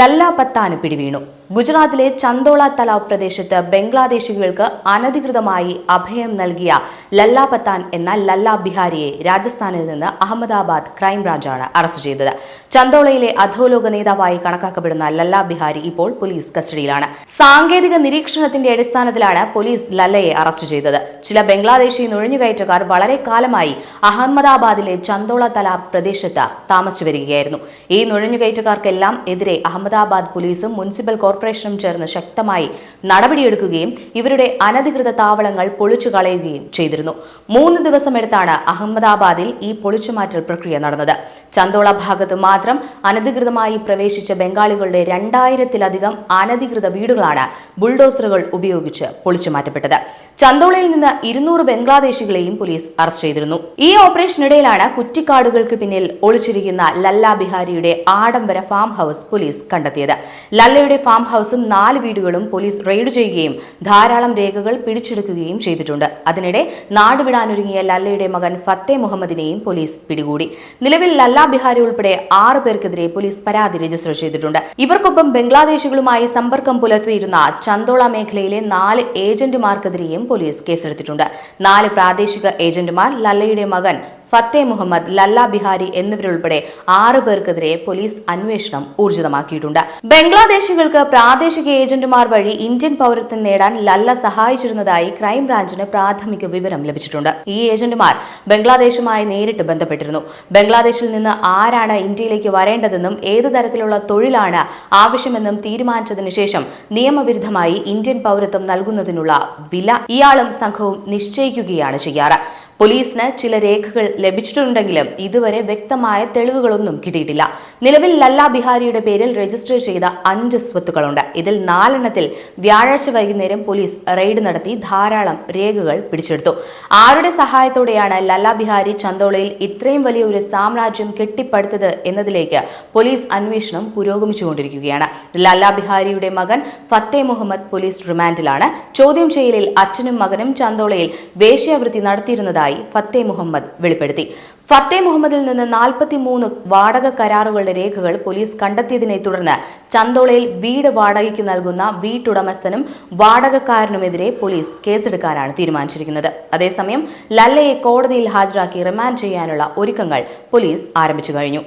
ലല്ല പത്താന് പിടിവീണു. ഗുജറാത്തിലെ ചന്തോള തലാവ് പ്രദേശത്ത് ബംഗ്ലാദേശികൾക്ക് അനധികൃതമായി അഭയം നൽകിയ ലല്ലാ പത്താൻ എന്ന ലല്ലാ ബിഹാരിയെ രാജസ്ഥാനിൽ നിന്ന് അഹമ്മദാബാദ് ക്രൈംബ്രാഞ്ചാണ് അറസ്റ്റ് ചെയ്തത്. ചന്തോളയിലെ അധോലോക നേതാവായി കണക്കാക്കപ്പെടുന്ന ലല്ലാ ബിഹാരി ഇപ്പോൾ പോലീസ് കസ്റ്റഡിയിലാണ്. സാങ്കേതിക നിരീക്ഷണത്തിന്റെ അടിസ്ഥാനത്തിലാണ് പോലീസ് ലല്ലയെ അറസ്റ്റ് ചെയ്തത്. ചില ബംഗ്ലാദേശി നുഴഞ്ഞുകയറ്റക്കാർ വളരെ കാലമായി അഹമ്മദാബാദിലെ ചന്തോള തലാബ് പ്രദേശത്ത് താമസിച്ചു വരികയായിരുന്നു. ഈ നുഴഞ്ഞുകയറ്റക്കാർക്കെല്ലാം എതിരെ അഹമ്മദാബാദ് പോലീസും മുനിസിപ്പൽ കോർപ്പറേഷനും ചേർന്ന് ശക്തമായി നടപടിയെടുക്കുകയും ഇവരുടെ അനധികൃത താവളങ്ങൾ പൊളിച്ചു കളയുകയും ചെയ്തിരുന്നു. മൂന്ന് ദിവസമെടുത്താണ് അഹമ്മദാബാദിൽ ഈ പൊളിച്ചുമാറ്റൽ പ്രക്രിയ നടന്നത്. ചന്തോള ഭാഗത്ത് മാത്രം അനധികൃതമായി പ്രവേശിച്ച ബംഗാളികളുടെ രണ്ടായിരത്തിലധികം അനധികൃത വീടുകളാണ് ബുൾഡോസറുകൾ ഉപയോഗിച്ച് പൊളിച്ചു മാറ്റപ്പെട്ടത് ചന്തോളയിൽ നിന്ന് ഇരുന്നൂറ് ബംഗ്ലാദേശികളെയും പോലീസ് അറസ്റ്റ് ചെയ്തിരുന്നു. ഈ ഓപ്പറേഷനിടയിലാണ് കുറ്റിക്കാടുകൾക്ക് പിന്നിൽ ഒളിച്ചിരിക്കുന്ന ലല്ലാ ബിഹാരിയുടെ ആഡംബര ഫാം ഹൗസ് പോലീസ് കണ്ടെത്തിയത്. ലല്ലയുടെ ഫാം ഹൗസും നാല് വീടുകളും പോലീസ് റെയ്ഡ് ചെയ്യുകയും ധാരാളം രേഖകൾ പിടിച്ചെടുക്കുകയും ചെയ്തിട്ടുണ്ട്. അതിനിടെ നാടുവിടാനൊരുങ്ങിയ ലല്ലയുടെ മകൻ ഫത്തേ മുഹമ്മദിനെയും പോലീസ് പിടികൂടി. നിലവിൽ ലല്ലാ ബിഹാരി ഉൾപ്പെടെ ആറ് പേർക്കെതിരെ പോലീസ് പരാതി രജിസ്റ്റർ ചെയ്തിട്ടുണ്ട്. ഇവർക്കൊപ്പം ബംഗ്ലാദേശികളുമായി സമ്പർക്കം പുലർത്തിയിരുന്ന ചന്തോള മേഖലയിലെ നാല് ഏജന്റുമാർക്കെതിരെയും പോലീസ് കേസെടുത്തിട്ടുണ്ട്. നാല് പ്രാദേശിക ഏജന്റുമാർ ലല്ലയുടെ മകൻ ഫത്തേ മുഹമ്മദ് ലല്ല ബിഹാരി എന്നിവരുൾപ്പെടെ ആറ് പേർക്കെതിരെ പോലീസ് അന്വേഷണം ഊർജിതമാക്കിയിട്ടുണ്ട്. ബംഗ്ലാദേശികൾക്ക് പ്രാദേശിക ഏജന്റുമാർ വഴി ഇന്ത്യൻ പൗരത്വം നേടാൻ ലല്ല സഹായിച്ചിരുന്നതായി ക്രൈംബ്രാഞ്ചിന് പ്രാഥമിക വിവരം ലഭിച്ചിട്ടുണ്ട്. ഈ ഏജന്റുമാർ ബംഗ്ലാദേശുമായി നേരിട്ട് ബന്ധപ്പെട്ടിരുന്നു. ബംഗ്ലാദേശിൽ നിന്ന് ആരാണ് ഇന്ത്യയിലേക്ക് വരേണ്ടതെന്നും ഏത് തരത്തിലുള്ള തൊഴിലാണ് ആവശ്യമെന്നും തീരുമാനിച്ചതിനു ശേഷം നിയമവിരുദ്ധമായി ഇന്ത്യൻ പൗരത്വം നൽകുന്നതിനുള്ള വില ഇയാളും സംഘവും നിശ്ചയിക്കുകയാണ് ചെയ്യാറ്. പോലീസിന് ചില രേഖകൾ ലഭിച്ചിട്ടുണ്ടെങ്കിലും ഇതുവരെ വ്യക്തമായ തെളിവുകളൊന്നും കിട്ടിയിട്ടില്ല. നിലവിൽ ലല്ല ബിഹാരിയുടെ പേരിൽ രജിസ്റ്റർ ചെയ്ത അഞ്ച് സ്വത്തുക്കളുണ്ട്. ഇതിൽ നാലെണ്ണത്തിൽ വ്യാഴാഴ്ച വൈകുന്നേരം പോലീസ് റെയ്ഡ് നടത്തി ധാരാളം രേഖകൾ പിടിച്ചെടുത്തു. ആരുടെ സഹായത്തോടെയാണ് ലല്ല ബിഹാരി ചന്തോളയിൽ ഇത്രയും വലിയ ഒരു സാമ്രാജ്യം കെട്ടിപ്പടുത്തത് എന്നതിലേക്ക് പോലീസ് അന്വേഷണം പുരോഗമിച്ചുകൊണ്ടിരിക്കുകയാണ്. ലല്ല ബിഹാരിയുടെ മകൻ ഫത്തേ മുഹമ്മദ് പോലീസ് റിമാൻഡിലാണ്. ചോദ്യം ചെയ്യലിൽ അച്ഛനും മകനും ചന്തോളയിൽ വേശ്യാവൃത്തി നടത്തിയിരുന്നതായി ഫത്തേ മുഹമ്മദ് വെളിപ്പെടുത്തി. ഫത്തേ മുഹമ്മദിൽ നിന്ന് നാൽപ്പത്തിമൂന്ന് വാടക കരാറുകളുടെ രേഖകൾ പോലീസ് കണ്ടെത്തിയതിനെ തുടർന്ന് ചന്തോളയിൽ വീട് വാടകയ്ക്ക് നൽകുന്ന വീട്ടുടമസ്ഥനും വാടകക്കാരനുമെതിരെ പോലീസ് കേസെടുക്കാനാണ് തീരുമാനിച്ചിരിക്കുന്നത്. അതേസമയം ലല്ലയെ കോടതിയിൽ ഹാജരാക്കി റിമാൻഡ് ചെയ്യാനുള്ള ഒരുക്കങ്ങൾ പോലീസ് ആരംഭിച്ചു കഴിഞ്ഞു.